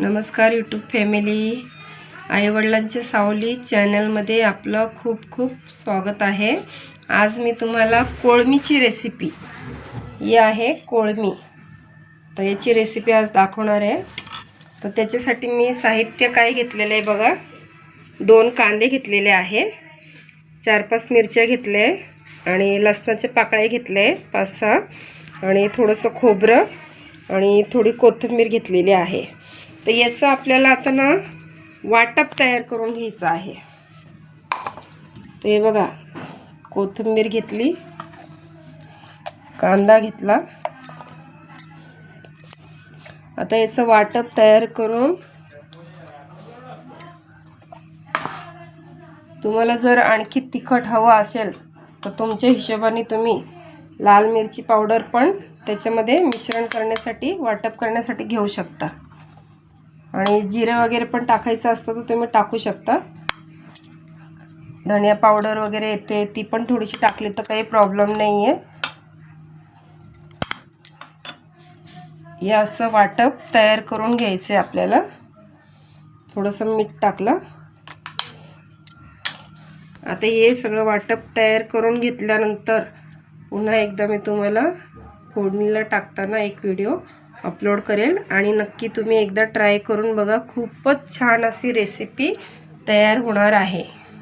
नमस्कार YouTube family आईवडिलांच्या सावली चॅनलमध्ये आपलं खूप खूप स्वागत आहे. आज मी तुम्हाला कोळमीची रेसिपी ही आहे कोळमी. तर याची रेसिपी आज दाखवणार आहे. तर त्याच्यासाठी मी साहित्य काय घेतलेलं आहे बघा. दोन कांदे घेतलेले आहे. चार पाच मिरच्या घेतल्या आहे. आणि लसणाचे पाकळे घेतले आहे. पाच सहा. आणि थोडंसं खोबरं. आणि थोडी कोथिंबीर घेतलेली आहे. तर याचं आपल्याला आता ना वाटप तयार करून घ्यायचं आहे. तर हे बघा कोथिंबीर घेतली कांदा घेतला. आता याचं वाटप तयार करून तुम्हाला जर आणखी तिखट हवं असेल तर तुमच्या हिशोबाने तुम्ही लाल मिरची पावडर पण त्याच्यामध्ये मिश्रण करण्यासाठी वाटप करण्यासाठी घेऊ शकता. आणि जिरे वगैरे पण टाकायचं असतं तर तुम्ही टाकू शकता. धनिया पावडर वगैरे येते ती पण थोडीशी टाकली तर काही प्रॉब्लेम नाही आहे हे असं वाटप तयार करून घ्यायचं आहे आपल्याला. थोडंसं मीठ टाकलं. आता हे सगळं वाटप तयार करून घेतल्यानंतर पुन्हा एकदा मी तुम्हाला फोडणीला टाकताना एक व्हिडिओ अपलोड करेल आणि नक्की तुम्ही एकदा ट्राय करून बघा. खूपच छान अशी रेसिपी तयार होणार आहे.